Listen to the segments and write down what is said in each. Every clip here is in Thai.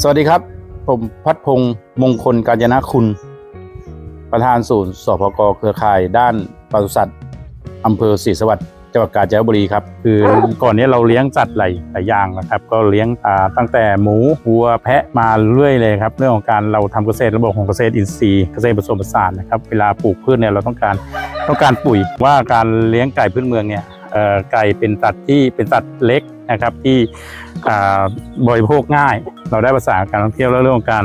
สวัสดีครับ ผมพัดพงศ์มงคลกาญจนคุณ ประธานศูนย์สพกเครือข่ายด้านปศุสัตว์อำเภอศรีสวัสดิ์จังหวัดกาญจนบุรีครับ คือก่อนนี้เราเลี้ยงสัตว์หลายหลายอย่างนะครับ ก็เลี้ยงอ่าตั้งแต่หมูวัวแพะมาเรื่อยเลยครับ เรื่องของการเราทำเกษตรระบบของเกษตรอินทรีย์เกษตรผสมผสานนะครับ เวลาปลูกพืชเนี่ยเราต้องการต้องการปุ๋ยว่าการเลี้ยงไก่พื้นเมืองเนี่ยเอ่อไก่เป็นสัตว์ที่เป็นสัตว์เล็ก นะครับที่บริโภคง่าย เราได้ภาษาการท่องเที่ยวและเรื่องของการ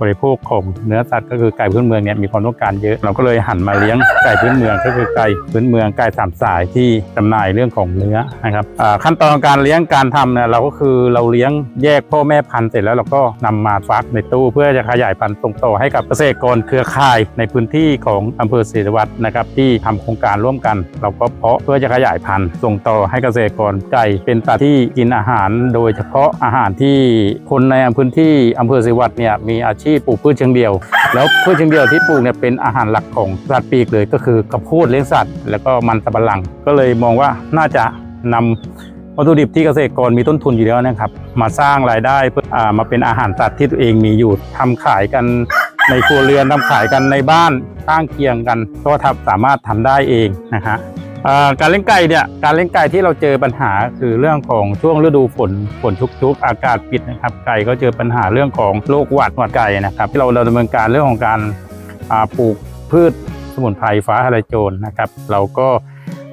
บริโภคของเนื้อสัตว์ก็คือไก่พื้นเมืองเนี่ยมีความต้องการเยอะ เราก็เลยหันมาเลี้ยงไก่พื้นเมืองก็คือไก่พื้นเมืองไก่สามสายที่จำหน่ายเรื่องของเนื้อนะครับขั้นตอนการเลี้ยงการทำเนี่ยเราก็คือเราเลี้ยงแยกพ่อแม่พันธุ์เสร็จแล้วเราก็นำมาฟักในตู้ เพื่อจะขยายพันธุ์ส่งต่อให้กับเกษตรกรเครือข่ายในพื้นที่ของอำเภอศรีสวัสดิ์นะครับที่ทำโครงการร่วมกัน เราก็เพาะเพื่อจะขยายพันธุ์ส่งต่อให้เกษตรกรไก่เป็นสัตว์ที่กินอาหาร โดยเฉพาะอาหารที่คนในพื้นที่อำเภอศรีสวัสดิ์เนี่ยมีอาชีพที่ปลูกพืชเชิงเดียว แล้วพืชเชิงเดียวที่ปลูกเนี่ยเป็นอาหารหลักของสัตว์ปีกเลยก็คือกระพูดเลี้ยงสัตว์ แล้วก็มันสำปะหลัง ก็เลยมองว่าน่าจะนำวัตถุดิบที่เกษตรกรมีต้นทุนอยู่แล้วนะครับ มาสร้างรายได้เพื่ออมาเป็นอาหารสัตว์ที่ตัวเองมีอยู่ทำขายกันในครัวเรือนทำขายกันในบ้านข้างเคียงกันก็ทำสามารถทำได้เองนะฮะ การเลี้ยงไก่เนี่ยการเลี้ยงไก่ที่เราเจอปัญหาคือเรื่องของช่วงฤดูฝนฝนชุกๆ อากาศปิดนะครับไก่ก็เจอปัญหาเรื่องของโรคหวัดหวัดไก่นะครับ ที่เราดำเนินการเรื่องของการปลูกพืชสมุนไพรฟ้าทะลายโจรนะครับ เราก็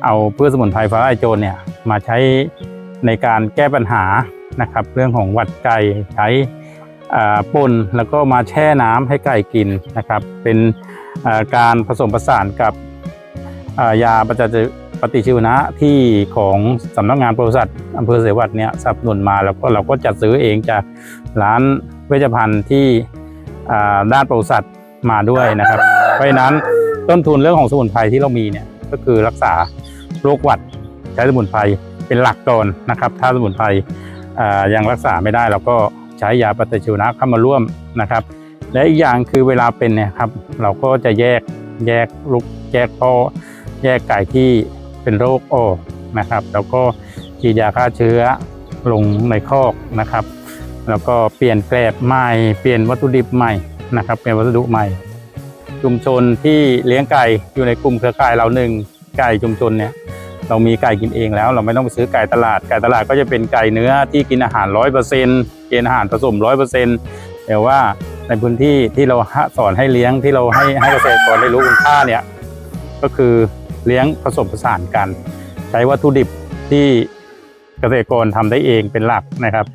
เอาพืชสมุนไพรฟ้าทะลายโจรเนี่ยมาใช้ในการแก้ปัญหานะครับ เรื่องของหวัดไก่ใช้ป่นแล้วก็มาแช่น้ำให้ไก่กินนะครับ เป็นการผสมผสานกับ อ่ายาปฏิปฏิชีวนะที่ของสำนักงานปศุสัตว์อำเภอเสวัสดิ์เนี่ยสนับสนุนมาแล้วก็เราก็จัดซื้อเองจากร้านเวชภัณฑ์ที่ด้านปศุสัติมาด้วยนะครับ เพราะฉะนั้นต้นทุนเรื่องของสมุนไพรที่เรามีเนี่ยก็คือรักษาโรคหวัดใช้สมุนไพรเป็นหลักก่อนนะครับ ถ้าสมุนไพรยังรักษาไม่ได้เราก็ใช้ยาปฏิชีวนะเข้ามาร่วมนะครับ และอีกอย่างคือเวลาเป็นเนี่ยครับเราก็จะแยกแยกลูกแยกพ่อ แยกไก่ที่เป็นโรคออกนะครับ แล้วก็ฉีดยาฆ่าเชื้อลงในคอกนะครับ แล้วก็เปลี่ยนแกลบใหม่เปลี่ยนวัตถุดิบใหม่นะครับเป็นวัสดุใหม่ ชุมชนที่เลี้ยงไก่อยู่ในกลุ่มเครือข่ายเราหนึ่งไก่ชุมชนเนี่ยเรามีไก่กินเองแล้ว เราไม่ต้องไปซื้อไก่ตลาดไก่ตลาดก็จะเป็นไก่เนื้อที่กินอาหารร้อยเปอร์เซ็นต์กินอาหารผสมร้อยเปอร์เซ็นต์แต่ว่าในพื้นที่ที่เราสอนให้เลี้ยงที่เราให้ให้เกษตรกรได้รู้คุณค่าเนี่ยก็คือ เลี้ยงผสมผสานกัน ใช้วัตถุดิบที่เกษตรกรทำได้เองเป็นหลักนะครับ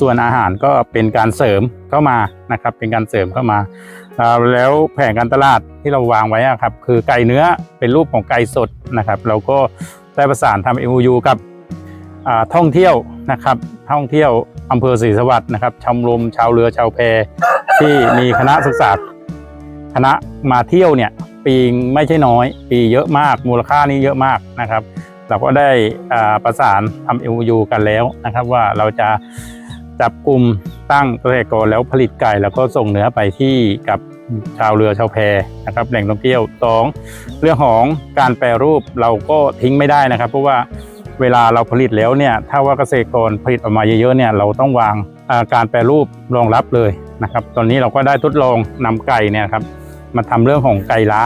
ส่วนอาหารก็เป็นการเสริมเข้ามานะครับ เป็นการเสริมเข้ามา แล้วแผนการตลาดที่เราวางไว้อะครับคือไก่เนื้อเป็นรูปของไก่สดนะครับ เราก็ได้ประสานทำ MOU กับท่องเที่ยวนะครับ ท่องเที่ยวอำเภอศรีสวัสดิ์นะครับชมรมชาวเรือชาวแพที่มีคณะศึกษาคณะมาเที่ยวเนี่ย ปีไม่ใช่น้อย ปีเยอะมาก มูลค่านี้เยอะมากนะครับ เราก็ได้ประสานทำ MOU กันแล้วนะครับ ว่าเราจะจับกลุ่มตั้งเกษตรกรแล้วผลิตไก่แล้วก็ส่งเนื้อไปที่กับชาวเรือชาวแพนะครับ แหล่งท่องเที่ยวสองเรื่องของการแปรรูปเราก็ทิ้งไม่ได้นะครับ เพราะว่าเวลาเราผลิตแล้วเนี่ยถ้าว่าเกษตรกรผลิตออกมาเยอะๆเนี่ยเราต้องวางการแปรรูปรองรับเลยนะครับ ตอนนี้เราก็ได้ทดลองนำไก่เนี่ยครับ มาทำเรื่องของไก่ล้า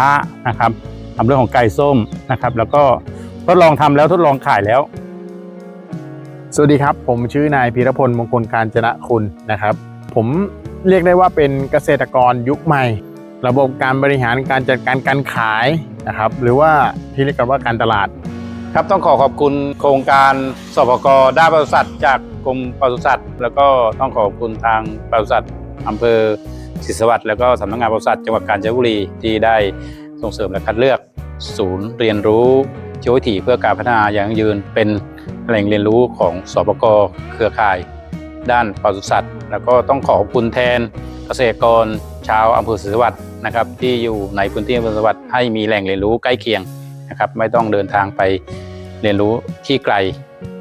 นะครับทำเรื่องของไก่ส้มนะครับ แล้วก็ทดลองทำแล้วทดลองขายแล้ว สวัสดีครับ ผมชื่อนายพีรพลมงคลการจนะคุณนะครับ ผมเรียกได้ว่าเป็นเกษตรกรยุคใหม่ ระบบการบริหารการจัดการการขายนะครับ หรือว่าที่เรียกกันว่าการตลาดครับต้องขอขอบคุณโครงการสพกด้านปศุสัตว์จากกรมปศุสัตว์แล้วก็ต้องขอบคุณทางปศุสัตว์อำเภอ ศรีสวัสดิ์แล้วก็สำนักงานปศุสัตว์จังหวัดกาญจนบุรีที่ได้ส่งเสริมและคัดเลือก ศูนย์เรียนรู้ชีวิถีเพื่อการพัฒนาอย่างยั่งยืน เป็นแหล่งเรียนรู้ของสปกเครือข่าย ด้านปศุสัตว์ แล้วก็ต้องขอขอบคุณแทนเกษตรกรชาวอำเภอศรีสวัสดิ์นะครับที่อยู่ในพื้นที่อำเภอศรีสวัสดิ์ให้มีแหล่งเรียนรู้ใกล้เคียงนะครับไม่ต้องเดินทางไปเรียนรู้ที่ไกล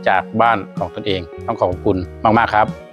จากบ้านของตนเอง ต้องขอบคุณมาก ๆ ครับ